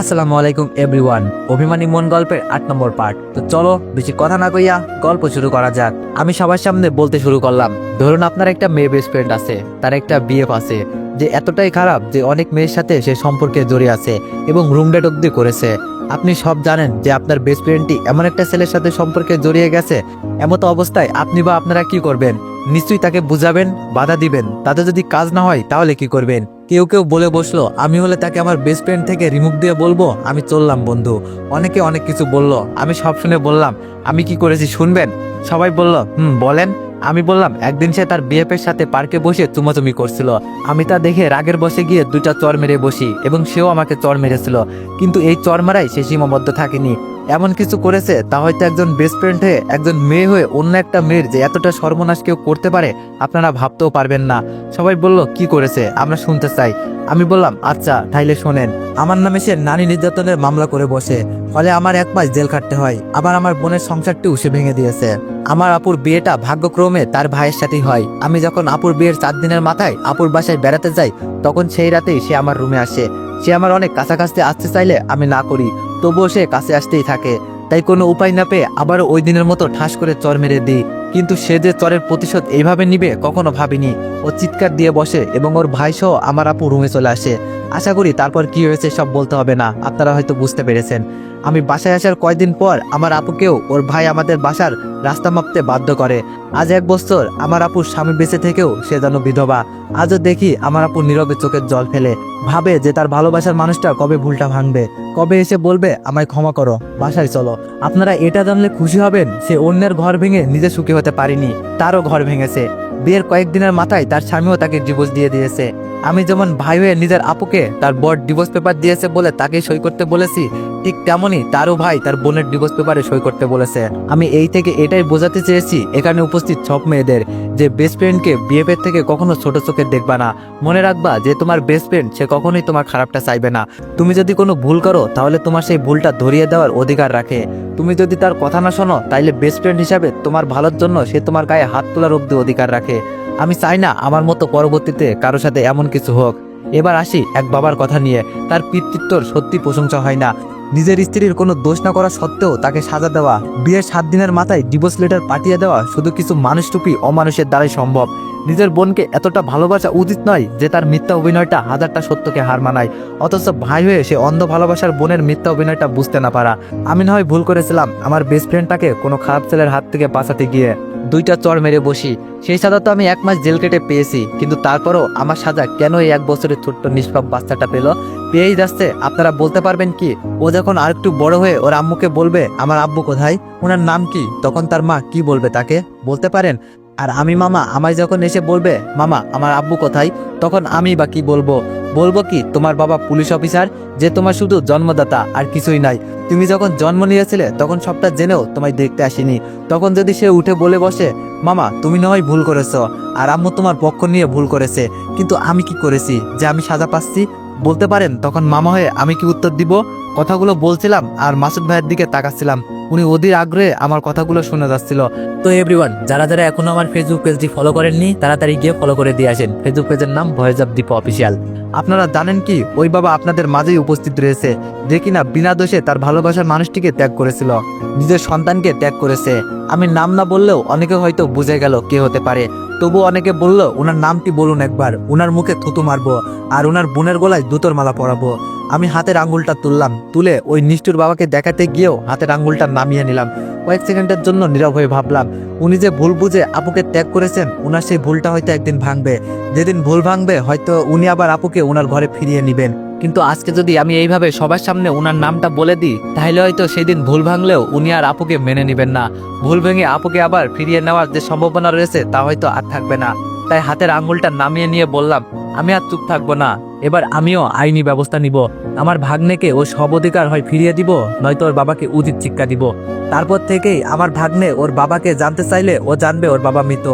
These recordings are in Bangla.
আসসালামু আলাইকুম এভরিওয়ান অভিমানী মন গল্পের আট নম্বর পার্ট তো চলো, বেশি কথা না কইয়া গল্প শুরু করা যাক। আমি সবার সামনে বলতে শুরু করলাম। ধরুন আপনার একটা মেয়ে বেস্ট ফ্রেন্ড আছে, তার একটা বিএফ আছে, যে এতটাই খারাপ যে অনেক মেয়ের সাথে সে সম্পর্কে জড়িয়ে আছে এবং রুম ডেট অব্দি করেছে। আপনি সব জানেন যে আপনার বেস্ট ফ্রেন্ডটি এমন একটা ছেলের সাথে সম্পর্কে জড়িয়ে গেছে। এমতো অবস্থায় আপনি বা আপনারা কি করবেন? নিশ্চয়ই তাকে বুঝাবেন, বাধা দিবেন। তাতে যদি কাজ না হয়, তাহলে কি করবেন? কেউ কেউ বলে বসল, আমি হলে তাকে আমার বেস্ট ফ্রেন্ড থেকে রিমুভ দিয়ে বলব? আমি চললাম, বন্ধু। অনেকে অনেক কিছু বলল। আমি সব শুনে বললাম, আমি কি করেছি, শুনবেন? সবাই বলল, হুম, বলেন। আমি বললাম, একদিন সে তার বিএফের সাথে পার্কে বসে চুমাচুমি করছিল। আমি তা দেখে রাগের বসে গিয়ে দুইটা চর মেরে বসি, এবং সেও আমাকে চর মেরেছিল। কিন্তু এই চর মারাই সে সীমাবদ্ধ থাকেনি। এমন কিছু করেছে, তা হয়তো একজন বেস্ট ফ্রেন্ড হয়ে, একজন মেয়ে হয়ে অন্য একটা মেয়ের যে এতটা সর্বনাশ কেউ করতে পারে, আপনারা ভাবতেও পারবেন না। সবাই বলল, কি করেছে? আমরা শুনতে চাই। আমি বললাম আচ্ছা তাইলে শোনেন। আমার নামে সে নারী নির্যাতনের মামলা করে বসে। ফলে আমার এক মাস জেল খাটতে হয়। আবার আমার বোনের সংসারটি উসে ভেঙে দিয়েছে। আমার আপুর বিয়েটা ভাগ্যক্রমে তার ভাইয়ের সাথেই হয়। আমি যখন আপুর বিয়ের চার দিনের মাথায় আপুর বাসায় বেড়াতে যাই, তখন সেই রাতেই সে আমার রুমে আসে। সে আমার অনেক কাছাকাছি আসতে চাইলে আমি না করি। তবুও সে কাছে আসতেই থাকে। তাই কোনো উপায় না পেয়ে আবারও ওই দিনের মতো ঠাস করে চর মেরে দিই। কিন্তু সে যে চরের প্রতিশোধ এইভাবে নিবে কখনো ভাবিনি। ও চিৎকার দিয়ে বসে এবং ওর ভাই সহ আমার আপু রুমে চলে আসে। আশা করি তারপর কি হয়েছে সব বলতে হবে না, আপনারা হয়তো বুঝতে পেরেছেন। আমি বাসায় আসার কয়েকদিন পর আমার আপুকেও ওর ভাই আমাদের বাসার রাস্তা মাপতে বাধ্য করে। আজ এক বছর আমার আপুর স্বামী বেঁচে থেকেও সে যেন বিধবা। আজও দেখি আমার আপু নীরবে চোখের জল ফেলে, ভাবে যে তার ভালোবাসার মানুষটা কবে ভুলটা ভাঙবে। কবে এসে বলবে, আমায় ক্ষমা করো, বাসায় চলো। আপনারা এটা জানলে খুশি হবেন, সে অন্যের ঘর ভেঙে নিজে সুখী হতে পারেনি, তারও ঘর ভেঙেছে। বিয়ের কয়েকদিনের মাথায় তার স্বামীও তাকে ডিভোর্স দিয়ে দিয়েছে। আমি যেমন ভাই হয়ে নিজের আপুকে তার বর ডিভোর্স পেপার দিয়েছে বলে তাকে সই করতে বলেছি, ঠিক তেমনই তারও ভাই তার বোনের ডিভোর্স পেপারে সই করতে বলেছে। আমি এই থেকে এটাই বোঝাতে চেয়েছি, এখানে উপস্থিত সব মেয়েদের যে বেস্ট ফ্রেন্ডকে বিএফের থেকে কখনো ছোট চোখে দেখবা না। মনে রাখবা যে তোমার বেস্ট ফ্রেন্ড সে কখনোই তোমার খারাপটা চাইবে না। তুমি যদি কোনো ভুল করো, তাহলে তোমার সেই ভুলটা ধরিয়ে দেওয়ার অধিকার রাখে। তুমি যদি তার কথা না শোনো, তাইলে বেস্ট ফ্রেন্ড হিসাবে তোমার ভালোর জন্য সে তোমার গায়ে হাত তোলার অব্দি অধিকার রাখে। আমি চাই না আমার মতো পরবর্তীতে কারোর সাথে এমন কিছু হোক। এবার আসি এক বাবার কথা নিয়ে। তার পিতৃত্বর সত্যি প্রশংসা হয় না। নিজের স্ত্রীর কোনো দোষ না করা সত্ত্বেও তাকে সাজা দেওয়া, বিয়ের সাত দিনের মাথায় ডিভোর্স লেটার পাঠিয়ে দেওয়া শুধু কিছু মানুষটুপি অমানুষের দ্বারাই সম্ভব। নিজের বোনকে এতটা ভালোবাসা উচিত নয় যে তার মিথ্যা অভিনয়টা হাজারটা সত্যকে হার মানায়। অথচ ভাই হয়ে সে অন্ধ ভালোবাসার বোনের মিথ্যা অভিনয়টা বুঝতে না পারা। আমি না হয় ভুল করেছিলাম আমার বেস্ট ফ্রেন্ডটাকে কোনো খারাপ ছেলের হাত থেকে বাঁচাতে গিয়ে। দুইটা চর মেরে বসি। সেই সাজা তো আমি এক মাস জেল কেটে পেয়েছি, কিন্তু তারপরও আমার সাজা কেন এই এক বছরের ছোট্ট নিষ্পাপ বাচ্চাটা পেল? পেয়েই যাচ্ছে, আপনারা বলতে পারবেন কি? ও যখন আর একটু বড় হয়ে ওর আম্মুকে বলবে, আমার আব্বু কোথায়? ওনার নাম কি? তখন তার মা কি বলবে তাকে? বলতে পারেন? আর আমি মামা, আমায় যখন এসে বলবে, মামা, আমার আব্বু কোথায়? তখন আমি বা কি বলব? বলব কি, তোমার বাবা পুলিশ অফিসার, যে তোমার শুধু জন্মদাতা আর কিছুই নাই। তুমি যখন জন্ম নিয়েছিলে, তখন সবটা জেনেও তোমায় দেখতে আসিনি। তখন যদি সে উঠে বলে বসে, মামা, তুমি নয় ভুল করেছ, আর আম্মু তোমার পক্ষ নিয়ে ভুল করেছে, কিন্তু আমি কি করেছি? যে আমি সাজা পাচ্ছি বলতে পারেন, তখন মামা হয়ে আমি কি উত্তর দিব? কথাগুলো বলছিলাম আর মাসুদ ভাইয়ের দিকে তাকাচ্ছিলাম। উনি অধীর আগ্রহে আমার কথাগুলো শুনে যাচ্ছিল। তো এভরিওয়ান যারা যারা এখনও আমার ফেসবুক পেজটি ফলো করেননি, তাড়াতাড়ি গিয়ে ফলো করে দিয়ে আসেন। ফেসবুক পেজের নাম ভয়েস অফ দীপ অফিসিয়াল আপনারা জানেন কি, ওই বাবা আপনাদের মাঝেই উপস্থিত রয়েছে, যে কিনা বিনা দোষে তার ভালোবাসার মানুষটিকে ত্যাগ করেছিল, নিজের সন্তানকে ত্যাগ করেছে। আমি নাম না বললেও অনেকে হয়তো বুঝে গেল কে হতে পারে তবু অনেকে বলল, ওনার নামটি বলুন একবার, ওনার মুখে থুতু মারবো, আর ওনার বোনের গলায় দুতোর মালা পরাবো। আমি হাতের আঙ্গুলটা তুললাম, তুলে ওই নিষ্ঠুর বাবাকে দেখাতে গিয়েও হাতের আঙ্গুলটা নামিয়ে নিলাম। কয়েক সেকেন্ডের জন্য নীরব হয়ে ভাবলাম, উনি যে ভুল বুঝে আপুকে ত্যাগ করেছেন ওনার সেই ভুলটা হয়তো একদিন ভাঙবে। যেদিন ভুল ভাঙবে, হয়তো উনি আবার আপুকে ওনার ঘরে ফিরিয়ে নেবেন। কিন্তু আজকে যদি আমি এইভাবে সবার সামনে ওনার নামটা বলে দিই, তাহলে হয়তো সেদিন ভুল ভাঙলেও উনি আর আপুকে মেনে নেবেন না। ভুল ভেঙে আপুকে আবার ফিরিয়ে নেওয়ার যে সম্ভাবনা রয়েছে, তা হয়তো আর থাকবে না। তাই হাতের আঙ্গুলটা নামিয়ে নিয়ে বললাম, আমি আর চুপ থাকব না। এবার আমিও আইনি ব্যবস্থা নিব। আমার ভাগ্নেকে ও সব অধিকার হয় ফিরিয়ে দিব, নয়তো ওর বাবাকে উচিত শিক্ষা দিব। তারপর থেকেই আমার ভাগ্নে ওর বাবাকে জানতে চাইলে ও জানবে ওর বাবা মৃত।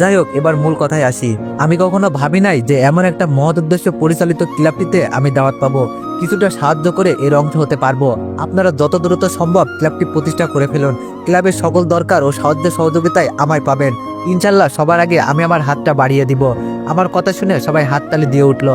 যাই হোক, এবার মূল কথায় আসি। আমি কখনো ভাবি নাই যে এমন একটা মহৎ উদ্দেশ্য পরিচালিত ক্লাবটিতে আমি দাওয়াত পাবো। কিছুটা সাহায্য করে এর অংশ হতে পারব। আপনারা যত দ্রুত সম্ভব ক্লাবটি প্রতিষ্ঠা করে ফেলুন। ক্লাবের সকল দরকার ও সাহায্য সহযোগিতায় আমায় পাবেন। ইনশাল্লাহ সবার আগে আমি আমার হাতটা বাড়িয়ে দিব। আমার কথা শুনে সবাই হাততালি দিয়ে উঠল।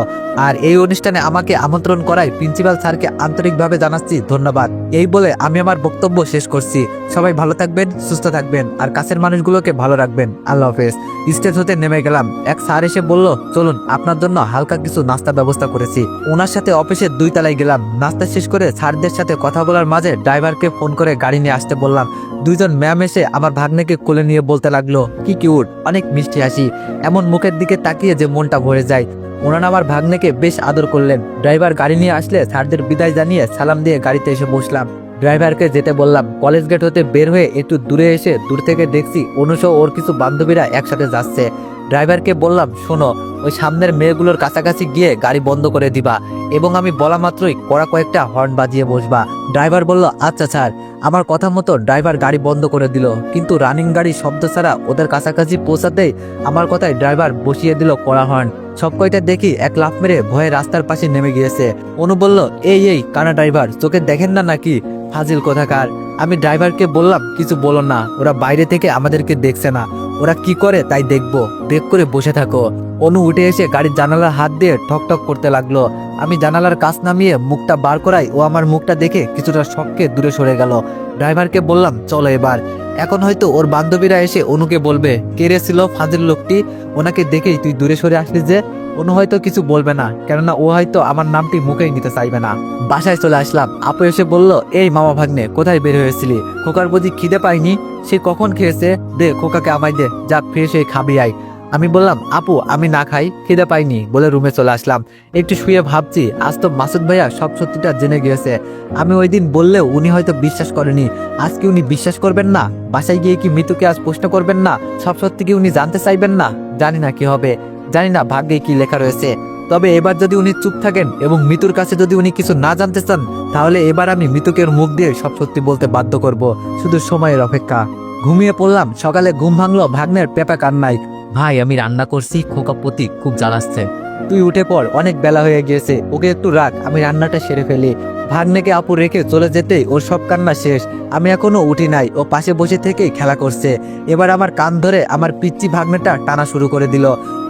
আর এই অনুষ্ঠানে আমাকে আমন্ত্রণ করায় প্রিন্সিপাল স্যারকে আন্তরিকভাবে জানাচ্ছি ধন্যবাদ। এই বলে আমি আমার বক্তব্য শেষ করছি। সবাই ভালো থাকবেন, সুস্থ থাকবেন, আর কাছের মানুষগুলোকে ভালো রাখবেন। আল্লাহ হাফেজ। স্টেজ হতে নেমে গেলাম। এক স্যার এসে বলল, চলুন, আপনার জন্য হালকা কিছু নাস্তা ব্যবস্থা করেছি। ওনার সাথে অফিসের দুই তলায় গেলাম। নাস্তা শেষ করে স্যারদের সাথে কথা বলার মাঝে ড্রাইভারকে ফোন করে গাড়ি নিয়ে আসতে বললাম। দুইজন ম্যাম এসে আমার ভাগ্নেকে কোলে নিয়ে বলতে লাগল, কি কিউট, অনেক মিষ্টি হাসি। এমন মুখের দিকে তাকিয়ে যে মনটা ভরে যায়। ওনারা আমার ভাগ্নেকে বেশ আদর করলেন। ড্রাইভার গাড়ি নিয়ে আসলে স্যারদের বিদায় জানিয়ে সালাম দিয়ে গাড়িতে এসে বসলাম। ড্রাইভারকে যেতে বললাম, কলেজ গেট হতে বের হয়ে একটু দূরে এসে দূর থেকে দেখছি অনুষ ওর কিছু বান্ধবীরা একসাথে যাচ্ছে। ড্রাইভারকে বললাম, শোনো, ওই সামনের মেয়েগুলোর কাছাকাছি গিয়ে গাড়ি বন্ধ করে দিবা এবং আমি বলা মাত্রই কড়া কয়েকটা হর্ন বাজিয়ে বসবা। ড্রাইভার বলল আচ্ছা স্যার। আমার কথা মতো ড্রাইভার গাড়ি বন্ধ করে দিল, কিন্তু রানিং গাড়ি শব্দ ছাড়া ওদের কাছাকাছি পৌঁছাতেই আমার কথায় ড্রাইভার বসিয়ে দিল কড়া হর্ন। সব কয়টা দেখি এক লাফ মেরে ভয়ে রাস্তার পাশে নেমে গিয়েছে। অনু বলল, এই এই, কানা ড্রাইভার, চোখে দেখেন না নাকি? ফাজিল কোথাকার? আমি ড্রাইভারকে বললাম, কিছু বলো না, ওরা বাইরে থেকে আমাদেরকে দেখছে না। ওরা কি করে তাই দেখব। ব্রেক করে বসে থাকো। অনু উঠে এসে গাড়ির জানালার হাত দিয়ে ঠক ঠক করতে লাগল। আমি জানালার কাজ নামিয়ে মুখটা বার করাই, ও আমার মুখটা দেখে কিছুটা শখকে দূরে সরে গেল। ড্রাইভারকে বললাম, চলো এবার। এখন হয়তো ওর বান্ধবীরা এসে অনুকে বলবে, কে রে লোকটি? ওনাকে দেখেই তুই দূরে সরে আসলি যে। অনু হয়তো কিছু বলবে না, কেননা ও হয়তো আমার নামটি মুখেই নিতে চাইবে না। বাসায় চলে আসলাম। আপু এসে বলল, এই মামা ভাগ্নে, কোথায় বের হয়েছিলি? খোকার বুঝি খিদে পাইনি? সে কখন খেয়েছে? দে, খোকাকে আমায় দে, যা, ফ্রেশ হয়ে খাবি আই আমি বললাম, আপু, আমি না খাই, খিদে পাইনি, বলে রুমে চলে আসলাম। একটু শুয়ে ভাবছি, আজ তো মাসুদ ভাইয়া সব সত্যিটা জেনে গিয়েছে। আমি ওই দিন বললেও উনি হয়তো বিশ্বাস করেনি। আজ কি উনি বিশ্বাস করবেন না? বাসায় গিয়ে কি মৃত্যুকে আজ প্রশ্ন করবেন না? সব সত্যি কি উনি জানতে চাইবেন না? জানি না কি হবে। জানি না ভাগ্যে কি লেখা রয়েছে। তবে এবার যদি উনি চুপ থাকেন এবং মৃত্যুর কাছে যদি উনি কিছু না জানতে চান, তাহলে এবার আমি মৃত্যুকের মুখ দিয়ে সব সত্যি বলতে বাধ্য করব, শুধু সময়ের অপেক্ষা। ঘুমিয়ে পড়লাম, সকালে ঘুম ভাঙলো ভাগ্নের পেপা কান্নায়। ভাই, আমি রান্না করছি, খোকা প্রতীক খুব জ্বালাচ্ছে। তুই উঠে পড়, অনেক বেলা হয়ে গিয়েছে, ওকে একটু রাখ, আমি রান্নাটা সেরে ফেলি। ভাগ্নেকে আপু রেখে চলে যেতেই ওর সব কান্না শেষ। আমি এখনও উঠি নাই, ও পাশে বসে থেকেই খেলা করছে। এবার আমার কান ধরে আমার পিচ্চি ভাগ্নেটা টানা শুরু করে দিল।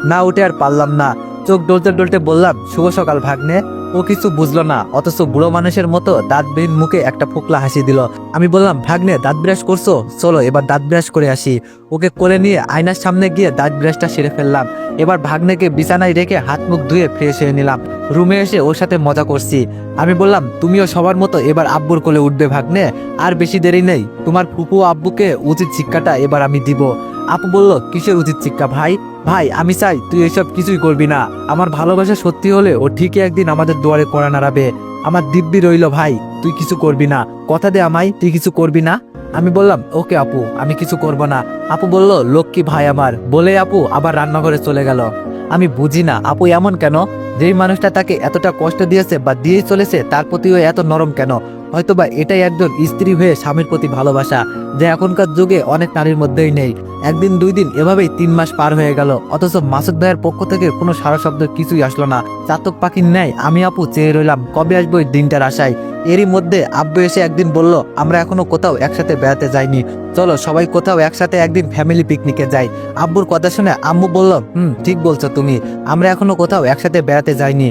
না উঠে আর পারলাম না। চোখ ডলতে ডলতে বললাম, শুভ সকাল ভাগ্নে। ও কিছু বুঝলো না, অথচ বুড়ো মানুষের মতো দাঁতবিহীন মুখে একটা ফোকলা হাসি দিল। আমি বললাম, ভাগ্নে, দাঁত ব্রাশ করছ? চলো, এবার দাঁত ব্রাশ করে আসি। ওকে কোলে নিয়ে আয়নার সামনে গিয়ে দাঁত ব্রাশটা সেরে ফেললাম। এবার ভাগ্নেকে বিছানায় রেখে হাত মুখ ধুয়ে ফ্রেশ হয়ে নিলাম। রুমে এসে ওর সাথে মজা করছি। আমি বললাম, তুমিও সবার মতো এবার আব্বুর কোলে উঠবে ভাগ্নে। আর বেশি দেরি নেই। তোমার ফুপু আব্বুকে উচিত শিক্ষাটা এবার আমি দিব। আপু বলল, কিসের উচিত শিক্ষা ভাই? ভাই, আমি চাই তুই এসব কিছুই করবি না। আমার ভালোবাসা সত্যি হলে ও ঠিকই একদিন আমাদের দুয়ারে করা নাড়াবে। আমার দিব্যি রইল, ভাই, তুই কিছু করবি না। কথা দে আমায়, তুই কিছু করবি না? আমি বললাম, ওকে আপু, আমি কিছু করব না। আপু বলল লক্ষ্মী ভাই আমার। বলে আপু আবার রান্নাঘরে চলে গেল। আমি বুঝি না, আপু এমন কেন? যেই মানুষটা তাকে এতটা কষ্ট দিয়েছে বা দিয়ে চলেছে, তার প্রতিও এত নরম কেন? হয়তোবা এটাই একজন স্ত্রী হয়ে স্বামীর প্রতি ভালোবাসা, যে এখনকার যুগে অনেক নারীর মধ্যেই নেই। একদিন দুই দিন এভাবেই তিন মাস পার হয়ে গেল। অথচ মাসুদ ভাইয়ের পক্ষ থেকে কোনো সারা শব্দ কিছুই আসলো না। চাতক পাখির ন্যায় আমি আপু চেয়ে রইলাম, কবে আসব দিনটার আশায়? এরই মধ্যে আব্বু এসে একদিন বলল, আমরা এখনও কোথাও একসাথে বেড়াতে যাইনি। চলো সবাই কোথাও একসাথে একদিন ফ্যামিলি পিকনিকে যাই। আব্বুর কথা শুনে আম্মু বলল, হুম, ঠিক বলছো তুমি। আমরা এখনও কোথাও একসাথে বেড়াতে যাইনি।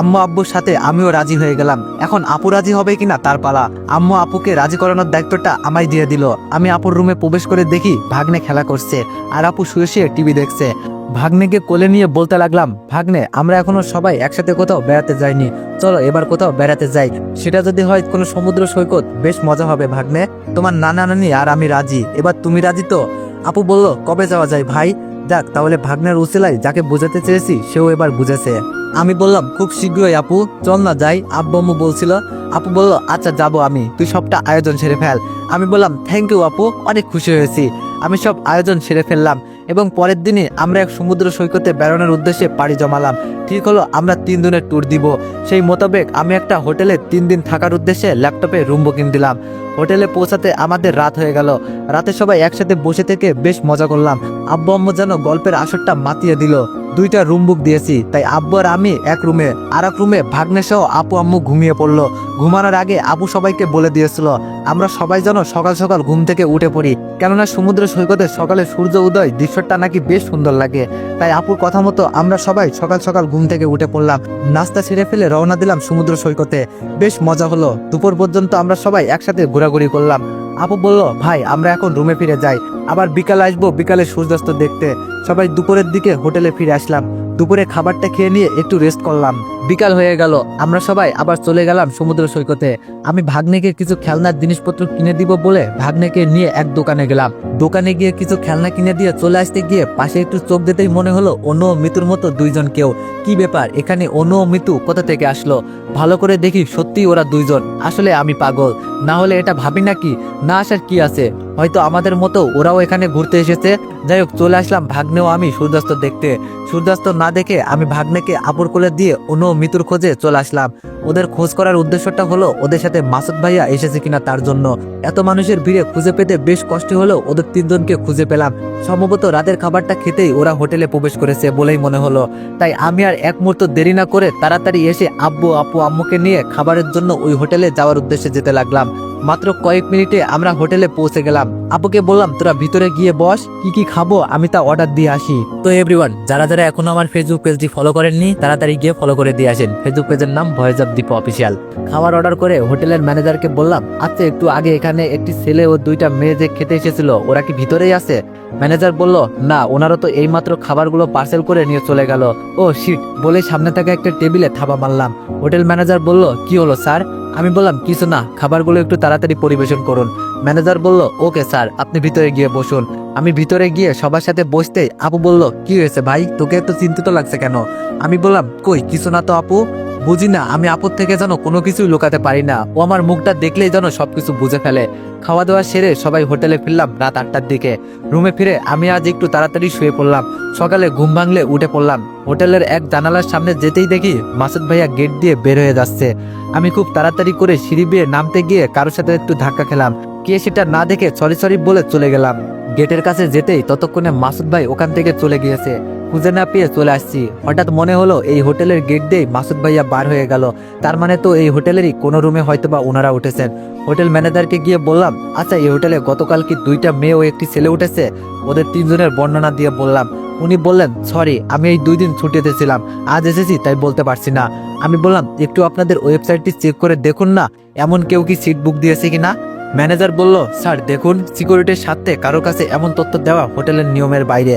আম্মু আব্বুর সাথে আমিও রাজি হয়ে গেলাম। এখন আপু রাজি হবে কিনা তার পালা। আম্মু আপুকে রাজি করানোর দায়িত্বটা আমায় দিয়ে দিল। আমি আপুর রুমে প্রবেশ করে দেখি ভাগ্নে খেলা করছে, আর আপু শুয়ে শুয়ে টিভি দেখছে। ভাগ্নেকে কোলে নিয়ে বলতে লাগলাম, ভাগ্নে, আমরা এখনও সবাই একসাথে কোথাও বেড়াতে যাইনি। চলো এবার কোথাও বেড়াতে যাই। সেটা যদি হয় কোনো সমুদ্র সৈকত, বেশ মজা হবে, ভাগ্নে। তোমার নানা নানি আর আমি রাজি। এবার তুমি রাজি তো? আপু বলল, কবে যাওয়া যায় ভাই? যাক, তাহলে ভাগ্নের উসিলাই যাকে বোঝাতে চেয়েছি, সেও এবার বুঝেছে। আমি বললাম, খুব শীঘ্রই আপু, চল না যাই। আব্বু আম্মু বলছিল। আপু বলল আচ্ছা যাব আমি। তুই সবটা আয়োজন সেরে ফেল। আমি বললাম, থ্যাংক ইউ আপু, অনেক খুশি হয়েছি। আমি সব আয়োজন সেরে ফেললাম। এবং পরের দিনই আমরা এক সমুদ্র সৈকতে বেরোনোর উদ্দেশ্যে পাড়ি জমালাম। ঠিক হলো, আমরা তিন দিনের ট্যুর দিব। সেই মোতাবেক আমি একটা হোটেলে তিন দিন থাকার উদ্দেশ্যে ল্যাপটপে রুম বুকিং দিলাম। হোটেলে পৌঁছাতে আমাদের রাত হয়ে গেল। রাতে সবাই একসাথে বসে থেকে বেশ মজা করলাম। আব্বু আম্মু যেন গল্পের আসরটা মাতিয়ে দিল। দুইটা রুম বুক দিয়েছি। তাই আব্বু আর আমি এক রুমে আর এক রুমে ভাগ্নে সহ আপু আম্মু ঘুমিয়ে পড়ল। ঘুমানোর আগে আবু সবাইকে বলে দিয়েছিল, আমরা সবাই যেন সকাল সকাল ঘুম থেকে উঠে পড়ি। কেননা সমুদ্র সৈকতে সকালে সূর্য উদয় দৃশ্যটা নাকি বেশ সুন্দর লাগে। তাই আপুর কথা মতো আমরা সবাই সকাল সকাল ঘুম থেকে উঠে পড়লাম। নাস্তা ছেড়ে ফেলে রওনা দিলাম সমুদ্র সৈকতে। বেশ মজা হলো। দুপুর পর্যন্ত আমরা সবাই একসাথে ঘোরাঘুরি করলাম। আপু বলল, ভাই, আমরা এখন রুমে ফিরে যাই। আবার বিকালে আসব, বিকালে সূর্যাস্ত দেখতে। সবাই দুপুরের দিকে হোটেলে ফিরে আসলাম। দুপুরে খাবারটা খেয়ে নিয়ে একটু রেস্ট করলাম। বিকাল হয়ে গেল। আমরা সবাই আবার চলে গেলাম সমুদ্র সৈকতে। আমি ভাগ্নেকে কিছু খেলনার জিনিসপত্র কিনে দিব বলে ভাগ্নেকে নিয়ে এক দোকানে গেলাম। দোকানে গিয়ে কিছু খেলনা কিনে দিয়ে চলে আসতে গিয়ে পাশে একটু চোখ দিতেই মনে হলো অন্য মৃত্যুর মতো দুইজন কেউ। কি ব্যাপার? এখানে অন্য মৃত্যু কোথা থেকে আসলো? ভালো করে দেখি সত্যি ওরা দুইজন। আসলে আমি পাগল। না হলে এটা ভাবি নাকি না আসার কি আছে? হয়তো আমাদের মতো ওরাও এখানে ঘুরতে এসেছে। যাই হোক, চলে আসলাম ভাগ্নেও আমি সূর্যাস্ত দেখতে। সূর্যাস্ত না দেখে আমি ভাগ্নেকে আপুর কোলে দিয়ে অন্য মৃত্যুর খোঁজে চলে আসলাম। ওদের খোঁজ করার উদ্দেশ্যটা হলো ওদের সাথে মাসুদ ভাইয়া এসেছে কিনা তার জন্য। এত মানুষের ভিড়ে খুঁজে পেতে বেশ কষ্ট হলেও ওদের তিনজনকে খুঁজে পেলাম। সম্ভবত রাতের খাবারটা খেতেই ওরা হোটেলে প্রবেশ করেছে বলেই মনে হলো। তাই আমি আর এক মুহূর্ত দেরি না করে তাড়াতাড়ি এসে আব্বু, আপু, আম্মুকে নিয়ে খাবারের জন্য ওই হোটেলে যাওয়ার উদ্দেশ্যে যেতে লাগলাম। মাত্র কয়েক মিনিটে আমরা হোটেলে পৌঁছে গেলাম। আপুকে বললাম, তোরা ভিতরে গিয়ে বস, কি কি খাব আমি তা অর্ডার দিয়ে আসি। তো এভরিওয়ান যারা যারা এখনও আমার ফেসবুক পেজটি ফলো করেননি, তাড়াতাড়ি গিয়ে ফলো করে দিয়ে আসেন। ফেসবুক পেজের নাম ভয়েস অফ দীপ অফিসিয়াল খাবার অর্ডার করে হোটেলের ম্যানেজারকে বললাম আচ্ছা একটু আগে এখানে একটি ছেলে ও দুইটা মেয়ে যে খেতে এসেছিল, ওরা কি ভিতরেই আছে? ম্যানেজার বলল, না ওনারা তো এইমাত্র খাবারগুলো পার্সেল করে নিয়ে চলে গেল। ও শিট বলে সামনে থাকা একটা টেবিলে থাবা মারলাম। হোটেল ম্যানেজার বলল, কি হলো স্যার আমি বললাম, কিছু না, খাবারগুলো একটু তাড়াতাড়ি পরিবেশন করুন। ম্যানেজার বলল, ওকে স্যার, আপনি ভিতরে গিয়ে বসুন। আমি ভিতরে গিয়ে সবার সাথে বসতেই আপু বলল, কি হয়েছে ভাই? তোকে এত চিন্তিত লাগছে কেন? আমি বললাম, কই, কিছু না তো আপু? বুঝি না, আমি আপুর থেকে যেন কোনো কিছুই লুকাতে পারি না। ও আমার মুখটা দেখলেই যেন সবকিছু বুঝে ফেলে। খাওয়া দাওয়া সেরে সবাই হোটেলে ফিরলাম রাত আটটার দিকে। রুমে ফিরে আমি আজ একটু তাড়াতাড়ি শুয়ে পড়লাম। সকালে ঘুম ভাঙলে উঠে পড়লাম। হোটেলের এক জানালার সামনে যেতেই দেখি মাসুদ ভাইয়া গেট দিয়ে বের হয়ে যাচ্ছে। আমি খুব তাড়াতাড়ি করে সিঁড়ি বেয়ে নামতে গিয়ে কারোর সাথে একটু ধাক্কা খেলাম। কে সেটা না দেখে সরি সরি বলে চলে গেলাম। গেটের কাছে যেতেই ততক্ষণে মাসুদ ভাই ওখান থেকে চলে গিয়েছে। খুঁজে না পেয়ে চলে আসছি। হঠাৎ মনে হলো এই হোটেলের গেট দিয়ে মাসুদ ভাইয়া বার হয়ে গেল। তার মানে তো এই হোটেলেরই কোনো রুমে হয়তো বা ওনারা উঠেছেন। হোটেল ম্যানেজারকে গিয়ে বললাম আচ্ছা এই হোটেলে গতকাল কি দুইটা মেয়ে ও একটি ছেলে উঠেছে? ওদের তিনজনের বর্ণনা দিয়ে বললাম। উনি বললেন, সরি, আমি এই দুই দিন ছুটিতে ছিলাম। আজ এসেছি, তাই বলতে পারছি না। আমি বললাম, একটু আপনাদের ওয়েবসাইটটি চেক করে দেখুন না, এমন কেউ কি সিট বুক দিয়েছে কিনা? ম্যানেজার বলল, স্যার, দেখুন, সিকিউরিটির স্বার্থে কারও কাছে এমন তথ্য দেওয়া হোটেলের নিয়মের বাইরে।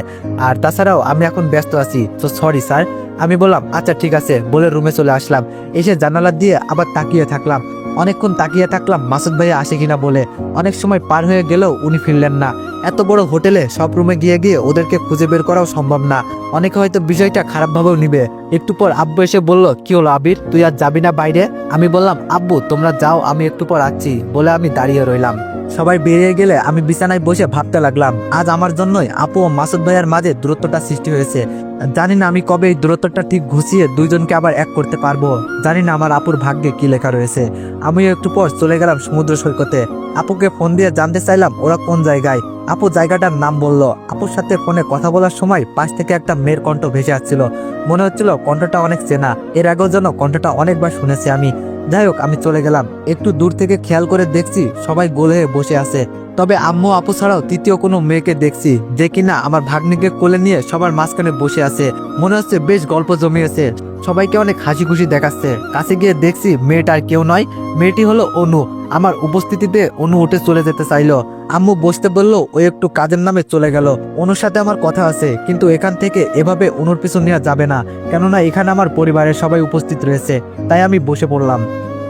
আর তাছাড়াও আমি এখন ব্যস্ত আছি, তো সরি স্যার। আমি বললাম আচ্ছা ঠিক আছে। বলে রুমে চলে আসলাম। এসে জানালা দিয়ে আবার তাকিয়ে থাকলাম। অনেকক্ষণ তাকিয়ে থাকলাম, মাসুদ ভাইয়া আসে কিনা বলে। অনেক সময় পার হয়ে গেলেও উনি ফিরলেন না। এত বড় হোটেলে সব রুমে গিয়ে গিয়ে ওদেরকে খুঁজে বের করাও সম্ভব না। অনেকে হয়তো বিষয়টা খারাপভাবেও নিবে। একটু পর আব্বু এসে বলল, কি হলো আবির? তুই আর যাবি না বাইরে? আমি বললাম, আব্বু, তোমরা যাও, আমি একটু পর আসছি। বলে আমি দাঁড়িয়ে রইলাম। সবাই বেরিয়ে গেলে আমি বিছানায় বসে ভাবতে লাগলাম, আজ আমার জন্যই আপু ও মাসুদ ভাইয়ার মাঝে দূরত্বটা সৃষ্টি হয়েছে। জানি না আমি কবে এই দূরত্বটা ঠিক ঘুষিয়ে দুইজনকে আবার এক করতে পারব। জানি না আমার আপুর ভাগ্যে কি লেখা রয়েছে। আমিও একটু পর চলে গেলাম সমুদ্র সৈকতে। আপুকে ফোন দিয়ে জানতে চাইলাম ওরা কোন জায়গায়। আপু জায়গাটার নাম বলল, আপুর সাথে ফোনে কথা বলার সময় পাশ থেকে একটা মেয়ের কণ্ঠ ভেসে আসছিল। মনে হচ্ছিল কণ্ঠটা অনেক চেনা, এর আগেও যেন কণ্ঠটা অনেকবার শুনেছি আমি। যাই হোক, আমি চলে গেলাম। একটু দূর থেকে খেয়াল করে দেখছি সবাই গোল হয়ে বসে আছে। তবে আম্মু আপু ছাড়াও তৃতীয় কোনো মেয়েকে দেখছি যে কিনা আমার ভাগ্নিকে কোলে নিয়ে সবার মাঝখানে বসে আছে। মনে হচ্ছে বেশ গল্প জমিয়েছে। সবাইকে অনেক হাসি খুশি দেখাচ্ছে। কাছে গিয়ে দেখছি মেয়েটা আর কেউ নয়। মেয়েটি হলো অনু। আমার উপস্থিতিতে অনু উঠে চলে যেতে চাইলো। আম্মু বসতে বলল, ও একটু কাজের নামে চলে গেল। অনুর সাথে আমার কথা আছে, কিন্তু এখান থেকে এভাবে অনুর পিছন নেওয়া যাবে না। কেননা এখানে আমার পরিবারের সবাই উপস্থিত রয়েছে, তাই আমি বসে পড়লাম।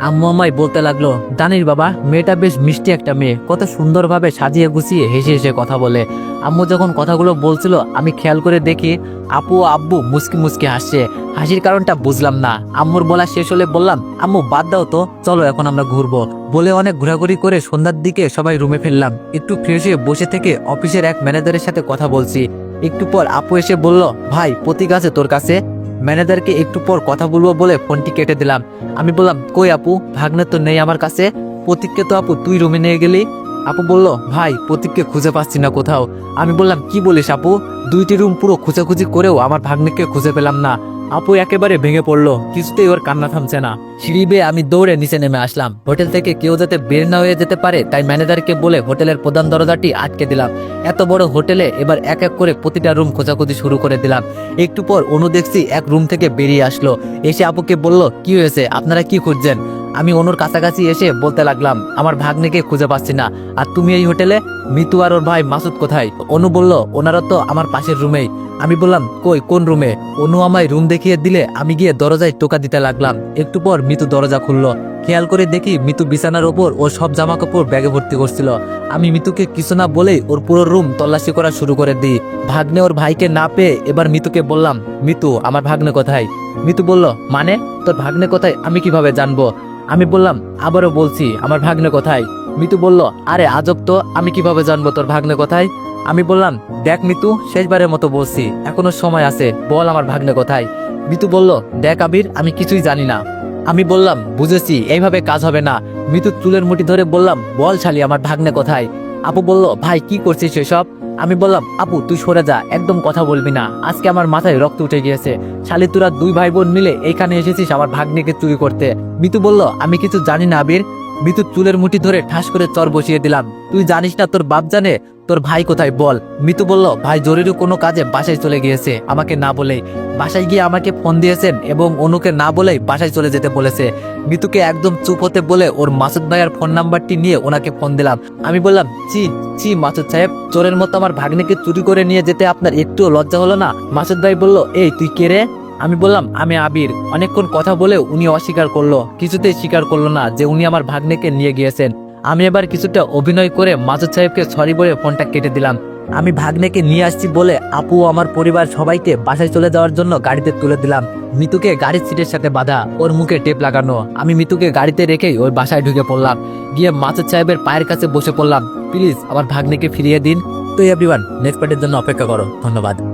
আম্মু আমায় বলতে লাগল দানির বাবা, মেয়েটা বেশ মিষ্টি একটা মেয়ে। কত সুন্দরভাবে সাজিয়ে গুছিয়ে হেসে হেসে কথা বলে। আম্মু যখন কথাগুলো বলছিল, আমি খেয়াল করে দেখি আপু আব্বু মুসকি মুসকি হাসছে। হাসির কারণটা বুঝলাম না। আম্মুর বলা শেষ হলে বললাম, আম্মু, বাদ দাও তো, চলো এখন আমরা ঘুরবো। বলে অনেক ঘোরাঘুরি করে সন্ধ্যার দিকে সবাই রুমে ফেললাম একটু ফ্রেশ হয়ে বসে থেকে অফিসের এক ম্যানেজারের সাথে কথা বলছি। একটু পর আপু এসে বলল, ভাই, প্রতীক আছে তোর কাছে? ম্যানেজারকে একটু পর কথা বলব বলে ফোনটি কেটে দিলাম। আমি বললাম, কই আপু, ভাগ্নে তো নেই আমার কাছে। প্রতীককে তো আপু তুই রুমে নিয়ে গেলি? আপু বলল, ভাই, প্রতীককে খুঁজে পাচ্ছি না কোথাও। আমি বললাম, কি বলিস আপু? দুইটি রুম পুরো খুঁজাখুঁজি করেও আমার ভাগ্নিকে খুঁজে পেলাম না। আপু একেবারে ভেঙে পড়ল। কিছুতেই ওর কান্না থামছে না। সিঁড়ি বেয়ে আমি দৌড়ে নিচে নেমে আসলাম। হোটেল থেকে কেউ যাতে বের না হয়ে যেতে পারে, তাই ম্যানেজারকে বলে হোটেলের প্রধান দরজাটি আটকে দিলাম। এত বড় হোটেলে এবার এক এক করে প্রতিটা রুম খোঁজাখুঁজি শুরু করে দিলাম। একটু পর অনু দেখছি এক রুম থেকে বেরিয়ে আসলো। এসে আপুকে বলল, কি হয়েছে? আপনারা কি খুঁজছেন? আমি অনুর কাছাকাছি এসে বলতে লাগলাম, আমার ভাগ্নেকে খুঁজে পাচ্ছি না। আর তুমি এই হোটেলে? মিতু আর ওর ভাই মাসুদ কোথায়? অনু বলল, ওনারা তো আমার পাশের রুমেই। আমি বললাম, কই, কোন রুমে? অনু আমায় রুম দেখিয়ে দিলে আমি গিয়ে দরজায় টোকা দিতে লাগলাম। একটু পর মিতু দরজা খুললো। খেয়াল করে দেখি মিতু বিছানার ওপর ওর সব জামা কাপড় ব্যাগে ভর্তি করছিল। আমি মিতুকে কিছু না বলেই ওর পুরো রুম তল্লাশি করা শুরু করে দিই। ভাগ্নে ওর ভাইকে না পেয়ে এবার মিতুকে বললাম, মিতু, আমার ভাগ্নে কোথায়? মিতু বলল মানে? তোর ভাগ্নে কোথায়? আমি কীভাবে জানব? আমি বললাম, আবারও বলছি, আমার ভাগ্নে কোথায়? মিতু বলল, আরে আজব তো, আমি কীভাবে জানব তোর ভাগ্নে কোথায়? আমি বললাম, দেখ মিতু, শেষবারের মতো বলছি, এখনও সময় আছে, বল আমার ভাগ্নে কোথায়? মিতু বলল, দেখ আবির, আমি কিছুই জানি না। আমি বললাম, বুঝেছি, এইভাবে কাজ হবে না। মিতু চুলের মুঠি ধরে বললাম, বল শালি আমার ভাগ্নে কোথায়? আপু বলল, ভাই, কি করছিস সেসব আমি বললাম, আপু, তুই সরে যা, একদম কথা বলবি না। আজকে আমার মাথায় রক্ত উঠে গিয়েছে। শালি, তোরা দুই ভাই বোন মিলে এখানে এসেছিস আমার ভাগ্নিকে চুরি করতে। মিতু বলল, আমি কিছু জানি না, আবির। মিতু চুলের মুঠি ধরে ঠাস করে চর বসিয়ে দিলাম। তুই জানিস না তোর বাপ জানে? তোর ভাই কোথায়? বল। মিতু বলল, ভাই, জরুরি কোনো কাজে বাসায় চলে গিয়েছে। আমাকে না বলেই। বাসায় গিয়ে আমাকে ফোন দিয়েছেন এবং অনুকে না বলেই বাসায় চলে যেতে বলেছে। মিতুকে একদম চুপ হতে বলে ওর মাসুদ ভাইয়ের ফোন নাম্বারটি নিয়ে ওনাকে ফোন দিলাম। আমি বললাম চি চি মাসুদ সাহেব, চোরের মতো আমার ভাগ্নিকে চুরি করে নিয়ে যেতে আপনার একটুও লজ্জা হলো না? মাসুদ ভাই বলল, এই, তুই কে রে? আমি বললাম, আমি আবির। অনেকক্ষণ কথা বলে উনি অস্বীকার করল। কিছুতেই স্বীকার করল না যে উনি আমার ভাগ্নেকে নিয়ে গিয়েছেন। আমি এবার কিছুটা অভিনয় করে মাসুদ সাহেবকে সরি বলে ফোনটা কেটে দিলাম। আমি ভাগ্নেকে নিয়ে আসছি বলে আপু আমার পরিবার সবাইকে বাসায় চলে যাওয়ার জন্য গাড়িতে তুলে দিলাম। মিতুকে গাড়ির সিটের সাথে বাঁধা ওর মুখে টেপ লাগানো। আমি মিতুকে গাড়িতে রেখেই ওর বাসায় ঢুকে পড়লাম। গিয়ে মাসুদ সাহেবের পায়ের কাছে বসে পড়লাম। প্লিজ আমার ভাগ্নেকে ফিরিয়ে দিন। তো এভরিওয়ান, নেক্সট পার্টির জন্য অপেক্ষা করো। ধন্যবাদ।